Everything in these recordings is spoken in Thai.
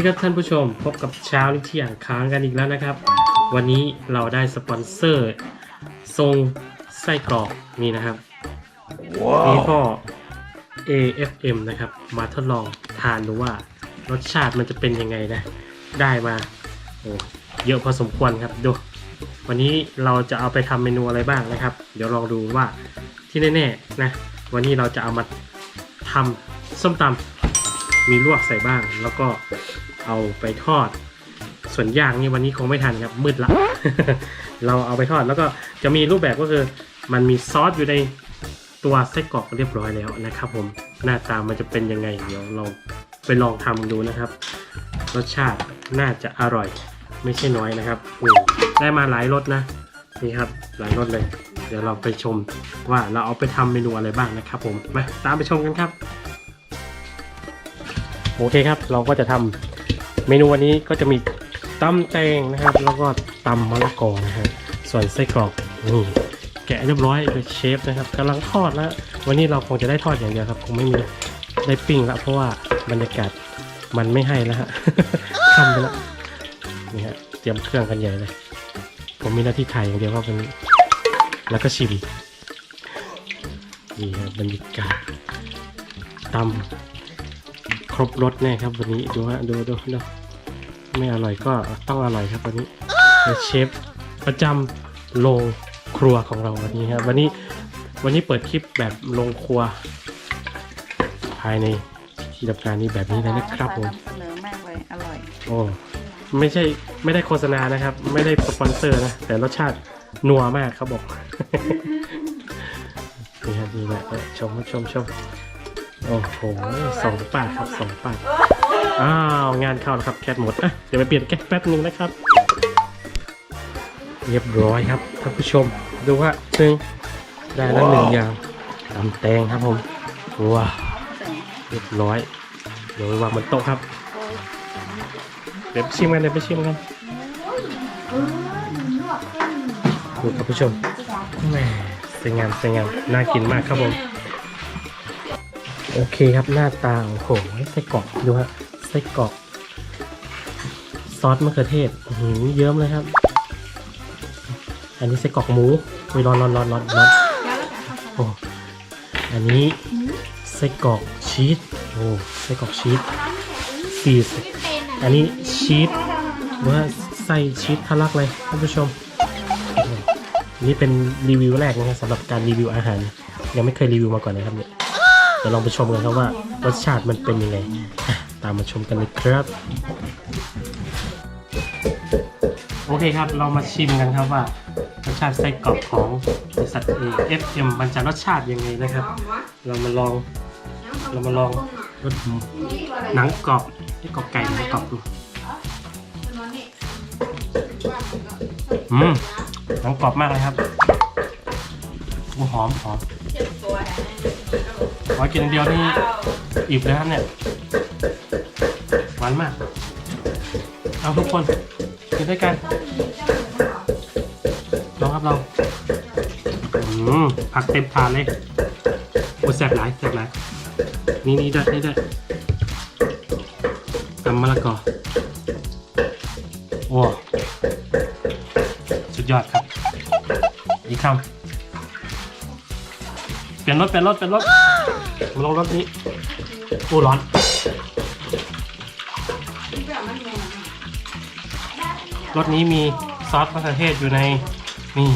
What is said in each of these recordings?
สวัสดีครับท่านผู้ชม พบกับเช้านี้ที่อ่างค้างกันอีกแล้วนะครับ วันนี้เราได้สปอนเซอร์ทรงไส้กรอกนี่นะครับนี่ก็ AFM นะครับ มาทดลองทานดูว่ารสชาติมันจะเป็นยังไงนะ ได้มาโอ้เยอะพอสมควรครับดูวันนี้เราจะเอาไปทำเมนูอะไรบ้างนะครับ เดี๋ยวลองดูว่าที่แน่ๆนะวันนี้เราจะเอามาทำส้มตำมีลวกใส่บ้าง แล้วก็ เอาไปทอด ส่วนย่างนี่วันนี้คงไม่ทันครับมืดละ เราเอาไปทอดแล้วก็จะมีรูปแบบก็คือ มันมีซอสอยู่ในตัวไส้กรอกเรียบร้อยแล้วนะครับ ผมหน้าตามันจะเป็นยังไงเดี๋ยวเราไปลองทำดูนะครับ รสชาติน่าจะอร่อย ไม่ใช่น้อยนะครับได้มาหลายรสนะนี่ครับหลายรสเลย เดี๋ยวเราไปชมว่าเราเอาไปทำเมนูอะไรบ้างนะครับ ผมมาตามไปชมกันครับ โอเคครับ เราก็จะทำ เมนูวันนี้ก็จะมีตำแตงนะครับ แล้วก็ตำมะละกอนะครับส่วนไส้กรอกนี่แกะเรียบร้อยโดยเชฟนะครับกำลังทอดแล้ววันนี้เราคงจะได้ทอดอย่างเดียวครับคงไม่มีได้ปิ้งละเพราะว่าบรรยากาศมันไม่ให้แล้วฮะค่ำไปแล้วนี่ฮะเตรียมเครื่องกันใหญ่เลย ผมมีหน้าที่ถ่ายอย่างเดียวครับวันนี้แล้วก็ชิมนี่ครับบรรยากาศตำครบรสแน่ครับวันนี้ดูฮะดูดูดู ไม่อร่อยก็ต้องอร่อยครับวันนี้เป็นเชฟประจำโรงครัวของเราวันนี้ครับวันนี้วันนี้เปิดคลิปแบบโรงครัว ภายในที่ทำการนี้แบบนี้เลยนะครับผมนำเสนอมากเลยอร่อย โอ้ไม่ใช่ไม่ได้โฆษณานะครับ ไม่ได้สปอนเซอร์นะ แต่รสชาตินัวมากเขาบอกนี่ครับดีนะเออชมชมชมโอ้โหสองปากครับสองปาก อ้าวงานเข้าแล้วครับแคทหมดอะเดี๋ยวไปเปลี่ยนแก๊สแป๊บนึงนะครับ เรียบร้อยครับท่านผู้ชมดูว่าหนึ่งได้แล้วหนึ่งอย่างตำแตงครับผมว้าเรียบร้อย เดี๋ยวไปวางบนโต๊ะครับ เดี๋ยวไปชิมกันเดี๋ยวไปชิมกันดูครับผู้ชมแหมสวยงามสวยงามน่ากินมากครับผม โอเคครับหน้าตาโอ้โหไส้กรอกดูฮะ ไส้กรอก ซอสมะเขือเทศหือเยิ้มเลยครับ อันนี้ไส้กรอกหมูไปร้อนร้อนร้อนร้อนร้อนโอ้อันนี้ไส้กรอกชีสโอ้ไส้กรอกชีสสี่สิบอันนี้ชีสหรือว่าไส้ชีสทะลักเลยท่านผู้ชม นี่เป็นรีวิวแรกนะครับสำหรับการรีวิวอาหาร ยังไม่เคยรีวิวมาก่อนนะครับเนี่ยเดี๋ยวลองไปชมกันครับว่ารสชาติมันเป็นยังไง ตามมาชมกันเลยครับ โอเคครับ เรามาชิมกันครับว่ารสชาติไส้กรอกของบริษัท AFM มันจะรสชาติยังไงนะครับ เรามาลอง เรามาลองรสหนังกรอบไส้กรอกไก่หนังกรอบดูอืมหนังกรอบมากเลยครับโอ้หอมหอมขอกินอันเดียวนี่อิ่มเลยครับเนี่ย หวานมาก เอาทุกคนกินด้วยกันลองครับลองอืมผักเต็มถาดเลยโอ้แซ่บหลายแซ่บหลายนี่นี่ได้นี่ด้ตำมะละกอโอ้สุดยอดครับ อีกคำเปลี่ยนรถเปลี่ยนรถเปลี่ยนรถมาลงรถนี้โอ้ร้อน รสนี้มีซอสมะเขือเทศอยู่ในนี่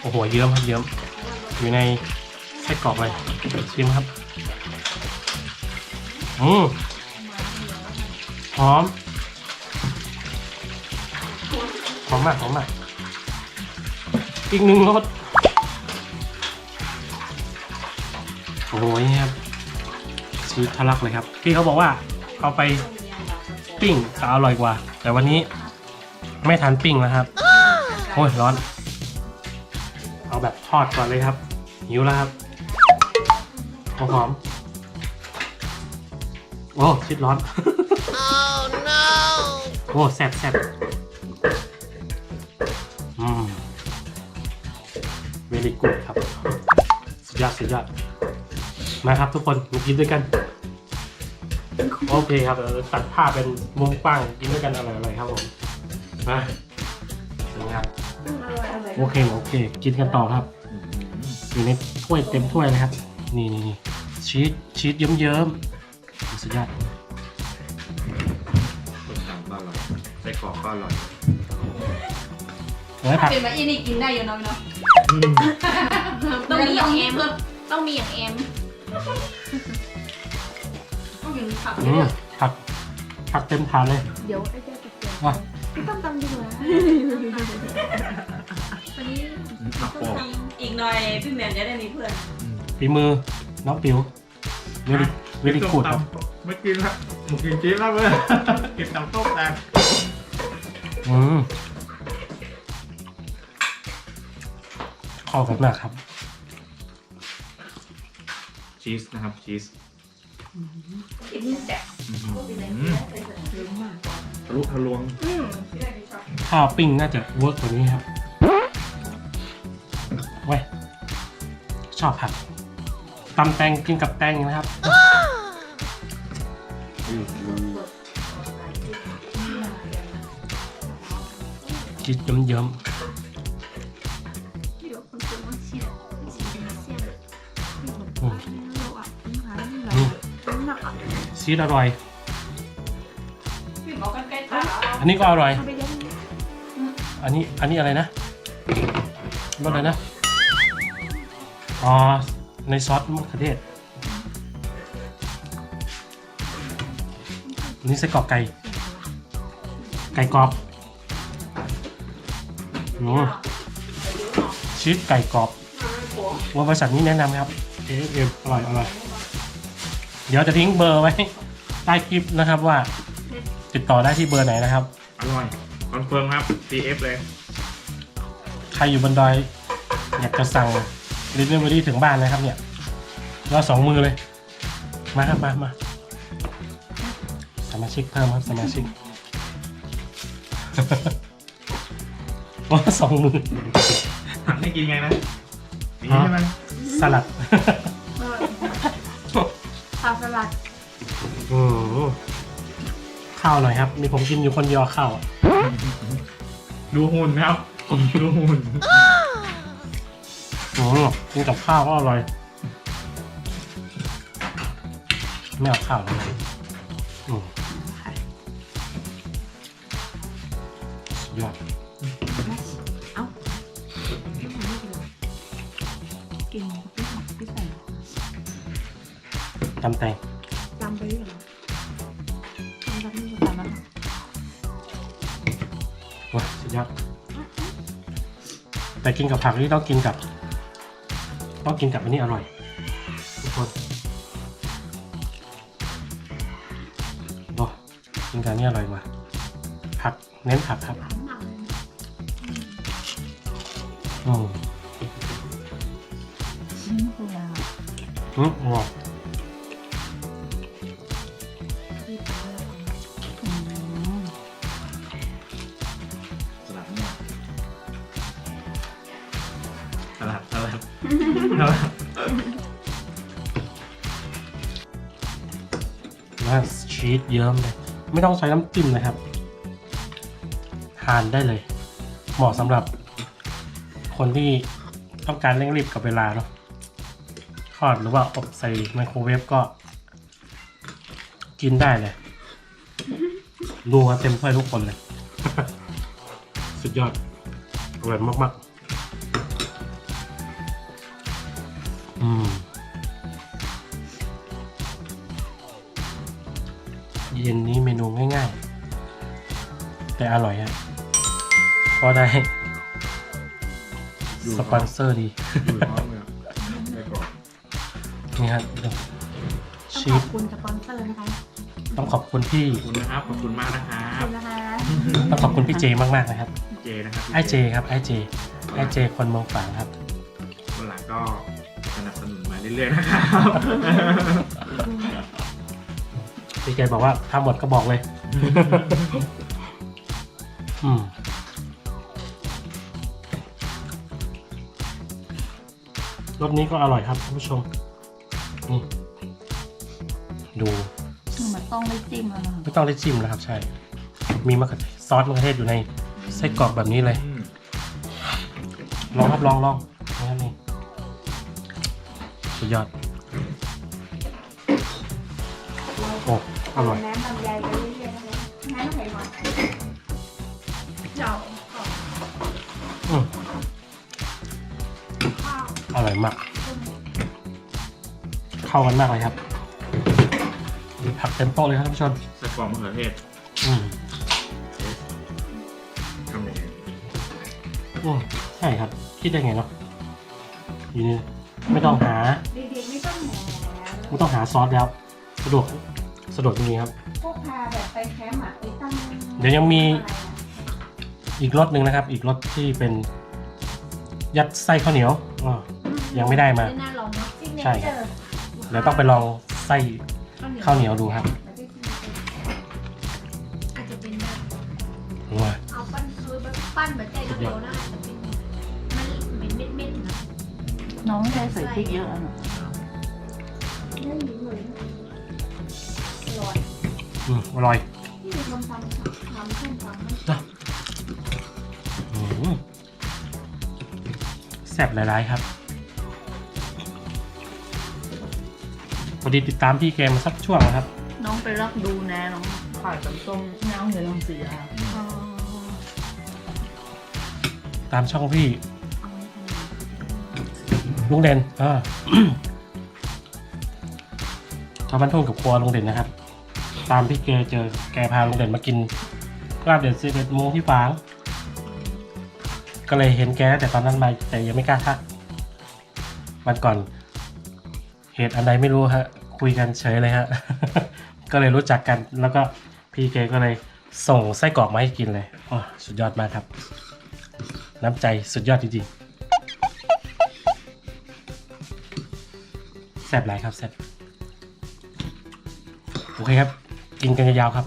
โอ้โหเยิ้มครับเยิ้มอยู่ในไส้กรอกเลยชิมครับอืมหอมหอมมากหอมมากอีกหนึ่งรสโอ้โหนี่ครับชีสทะลักเลยครับ พี่เขาบอกว่าเอาไปปิ้งจะอร่อยกว่า แต่วันนี้ ไม่ทันปิ้งแล้วครับ โอ้ยร้อน เอาแบบทอดก่อนเลยครับ หิวแล้วครับหอมหอมโอ้ชิดร้อน โอ้แซ่บแซ่บอืมเวลิกูดครับ สุดยอดสุดยอด มาครับทุกคนมากินด้วยกัน โอเคครับเดี๋ยวเราตัดผ้าเป็นมุมกว้างกินด้วยกันอร่อยๆครับผม มาถึงครับอร่อยอร่อยโอเค โอเค กินกันต่อครับ อยู่ในถ้วยเต็มถ้วยเลยครับ นี่นี่นี่ชีสชีสเยิ้มๆสุดยอดต้มตำก็อร่อยไส้กรอกก็อร่อยเฮ้ยผักเป็นแบบอีนี่กินได้อยู่เนาะเนาะต้องมีอย่างเอ็มต้องมีอย่างเอ็มต้องกินผักอืมผักผักเต็มถาดเลยเดี๋ยวไอ้แก้ตะเกียบว่ะพี่ ต้มตำดีกว่าวันนี้ผักโป่งอีกหน่อยพี่แหม่มจะได้มีเพื่อนฝีมือน้องปิ๋วเวลิเวลิกูดครับไม่กินละหมูกินจี๊ดแล้วเว้ยกินตำต้มแตงอืมเข้ากันมากครับ ชีสนะครับชีส กินนี่แซ่บทะ ลุทะลวง อืม ข้าวปิ้งน่าจะเวิร์กกว่านี้ครับเว้ยชอบผักตำแตงกินกับแตงนะครับ กินเยิ้ม 有很多东西，一起连线。 ๆอืม 肉啊，平凡的 อืม 那啊， ชีสอร่อย อันนี้ก็อร่อย อันนี้ อันนี้อะไรนะรสอะไรนะ อ๋อ ในซอสมะเขือเทศอันนี้ไส้กรอกไก่ ไก่กรอบนี่ชีสไก่กรอบว่าบริษัทนี้แนะนำครับเอฟเออร่อยอร่อย เดี๋ยวจะทิ้งเบอร์ไว้ใต้คลิปนะครับว่า ติดต่อได้ที่เบอร์ไหนนะครับ อร่อยคอนเฟิร์มครับ CF เลย ใครอยู่บนดอย อยากจะสั่ง delivery ถึงบ้านนะครับเนี่ยเราสองมือเลย มาครับมามาสมาชิกเพิ่มครับสมาชิก ว่าสองมือหันให้กินไงนะนี่ใช่ไหมสลัดข้าวสลัด อืม ข้าวหน่อยครับ มีผมกินอยู่คนเดียวข้าวอะดูหุ่นครับ ผมดูหุ่นอืมกินกับข้าวก็อร่อย ไม่เอาข้าวเลยอืมสุดยอดกินพี่หอมพี่ใส่ตำแตง แต่กินกับผักนี่ต้องกินกับต้องกินกับอันนี้อร่อย ทุกคนโอ้กินกับอันนี้อร่อยกว่าผักเน้นผักครับหนักเลยอืมชิ้นเดียวอืมว้าวที่ แล้วชีสเยิ้มเลยไม่ต้องใช้น้ำจิ้มนะครับ ทานได้เลย เหมาะสำหรับ คนที่ต้องการเร่งรีบกับเวลาเนาะทอดหรือว่าอบใส่ไมโครเวฟก็ กินได้เลยดูว่าเต็มถ้วยทุกคนเลย สุดยอดอร่อยมากๆ เย็นนี้เมนูง่ายๆ แต่อร่อยฮะก็ได้สปอนเซอร์ดีดูพร้อมเลยไส้กรอกนี่ครับต้องชีขอสบคุณสปอนเซอร์นะคะต้องขอบคุณพี่ ขอบคุณนะครับ ขอบคุณมากนะครัขอบบ คุณนะคะต้องขอบคุณพี่เจมากๆนะครับ เจนะครับไอเจครับไอเจไอเจคนเมืองฝางครับวันหลังก็สนับสนุนมาเรื่อยๆนะครับ พี่เจบอกว่าถ้าหมดก็บอกเลย อืมรสนี้ก็อร่อยครับท่านผู้ชมนี่ดูคือแบบต้องไม่จิ้มแล้วนะไม่ต้องได้จิ้มแล้วครับ ใช่ มีมะเขือเทศซอสมะเขือเทศอยู่ในไส้กรอกแบบนี้เลยอืมลองครับลองลองนี่นี่สุดยอดโอ้ อร่อย น้ำลำไยไปเรื่อยๆนะคะน้ำไข่หวานเจ้าอืมข้าวอร่อยมาก เข้ากันมากเลยครับ มีผักเต็มโต๊ะเลยครับท่านผู้ชมใส่กล่องมะเขือเทศอืมทำยังไงอืมใช่ครับ คิดได้ไงเนาะอยู่นี่ไม่ต้องหา เด็กๆไม่ต้องแหมไม่ต้องหาซอสแล้ว สะดวก สะดวกจริงๆครับ พวกพาแบบไปแคมป์อะไปตั้งเดี๋ยวยังมีอะไรนะอีกรสหนึ่งนะครับ อีกรสที่เป็นยัดไส้ข้าวเหนียวอ่ายังไม่ได้มาน่าลองเนาะใช่ครับเดี๋ยวต้องไปลองไส้ข้าวเหนียวดูครับอาจจะเป็นแบบว้าเอาปั้นคือแบบปั้นแบบใจเดียวนะอาจจะเป็นมันเป็นเม็ดๆนะน้องไม่ได้ใส่พริกเยอะนะไม่รู้เลยนะอ ร่อยอืมอร่อยที่มีคนทำทำเส้นทำไม่อืมแซ่บหลายๆครับพอดีติดตามพี่แกมาสักช่วงนะครับ น้องไปรับดูแนะน้องขายกับส้มน้องเดี๋ยวลองเสียตามช่องพี่ลุงเด่นอ่า ทำบ้านทุ่งกับครัวลุงเด่นนะครับ ตามพี่แกเจอแกพาลุงเด่นมากินลาบเด่นสิบเอ็ดโมงที่ฟาง ก็เลยเห็นแกแต่ตอนนั้นมาแต่ยังไม่กล้าทักวันก่อน เหตุอันใดไม่รู้ฮะ คุยกันเฉยเลยฮะ ก็เลยรู้จักกันแล้วก็พี่แกก็เลยส่งไส้กรอกมาให้กินเลยอ๋อสุดยอดมากครับ น้ำใจสุดยอดจริงๆแซ่บหลายครับแซ่บโอเคครับ กินกันยาวๆครับ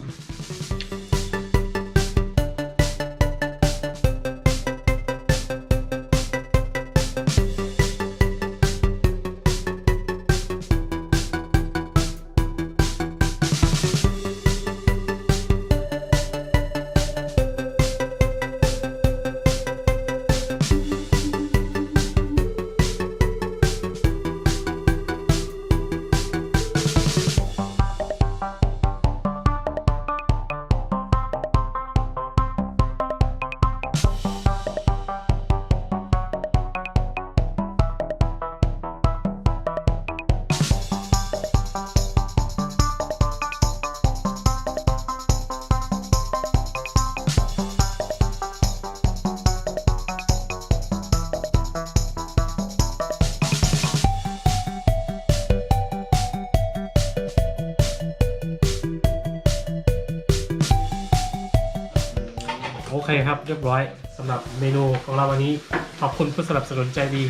คครับเรียบร้อยสำหรับเมนูของเราวันนี้ขอบคุณผู้สนับสนุนใจดี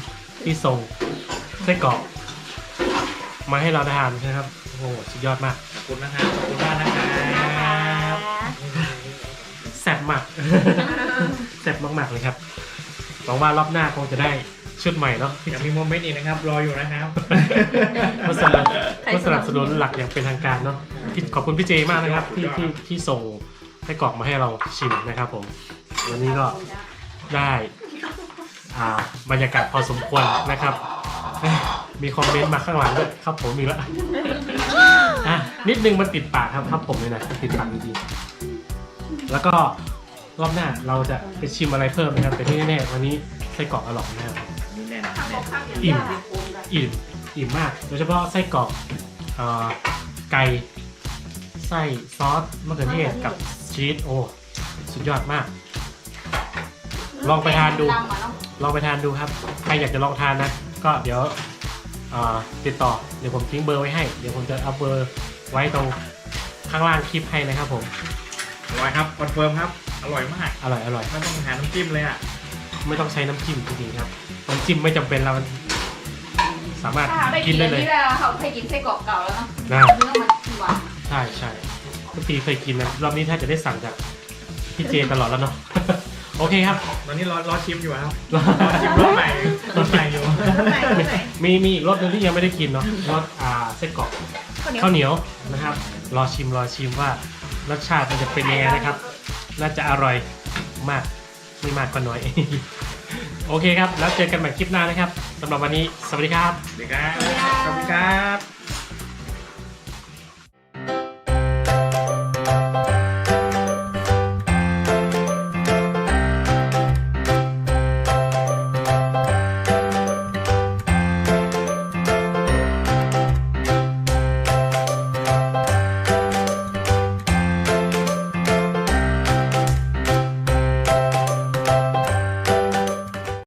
ที่ส่งไส้กรอกมาให้เราได้ทานนะครับโอ้โหสุดยอดมากขอบคุณนะครับขอบคุณมากนะครับแซ่บมากแซ่บมากๆเลยครับหวังว่ารอบหน้าคงจะได้ชุดใหม่เนาะที่ยังมีโมเมนต์อีกนะครับ รออยู่นะครับผู้สนับผู้สนับสนุนหลักอย่างเป็นทางการเนาะพี่ขอบคุณพี่เจมากนะครับที่ที่ที่ส่ง ไส้กรอกมาให้เราชิมนะครับผม วันนี้ก็ได้อ่าบรรยากาศพอสมควรนะครับเอ้ยมีคอมเมนต์มาข้างหลังด้วยครับผมอีกแล้วอะนิดนึงมันติดปากครับครับผมเลยนะติดปากจริงๆแล้วก็รอบหน้าเราจะไปชิมอะไรเพิ่มนะครับแต่ที่แน่ๆวันนี้ไส้กรอกอร่อยนะครับ นี่แน่นอนแน่นอนอิ่มอิ่มอิ่มมาก โดยเฉพาะไส้กรอกเอ่อไก่ไส้ซอสมะเขือเทศกับ ชีสโอ้สุดยอดมาก ลองไปทานดู ลำอะเนาะลองไปทานดูครับ ใครอยากจะลองทานนะ ก็เดี๋ยวเอ่อติดต่อ เดี๋ยวผมทิ้งเบอร์ไว้ให้ เดี๋ยวผมจะเอาเบอร์ไว้ตรงข้างล่างคลิปให้นะครับผม อร่อยครับคอนเฟิร์มครับ อร่อยมากอร่อยอร่อย ไม่ต้องหาน้ำจิ้มเลยอะไม่ต้องใช้น้ำจิ้มจริงๆครับ น้ำจิ้มไม่จำเป็นเราสามารถถ้าได้กิกินนได้อันเลยนี้แล้วเขาเคยกินไส้กรอกเก่าแล้วเนาะนะเนื้อมันหวานใช่ใช่ ทุกทีเคยกินนะรอบนี้ถ้าจะได้สั่งจากพี่เจตลอดแล้วเนาะ โอเคครับ ตอนนี้รอรอชิมอยู่ครับรอชิมรสใหม่รสใหม่อยู่ มีมีอีกรสหนึงที่ยังไม่ได้กินเนาะรสอ่าเส้นกรอกข้าวเหนียวนะครับเรอชิมรอชิมว่ารสชาติมันจะเป็นยังไงนะครับ น่าจะอร่อยมากไม่มากก็น้อย โอเคครับ แล้วเจอกันใหม่คลิปหน้านะครับสำหรับวันนี้ สวัสดีครับ สวัสดีครับ ขอบคุณครับ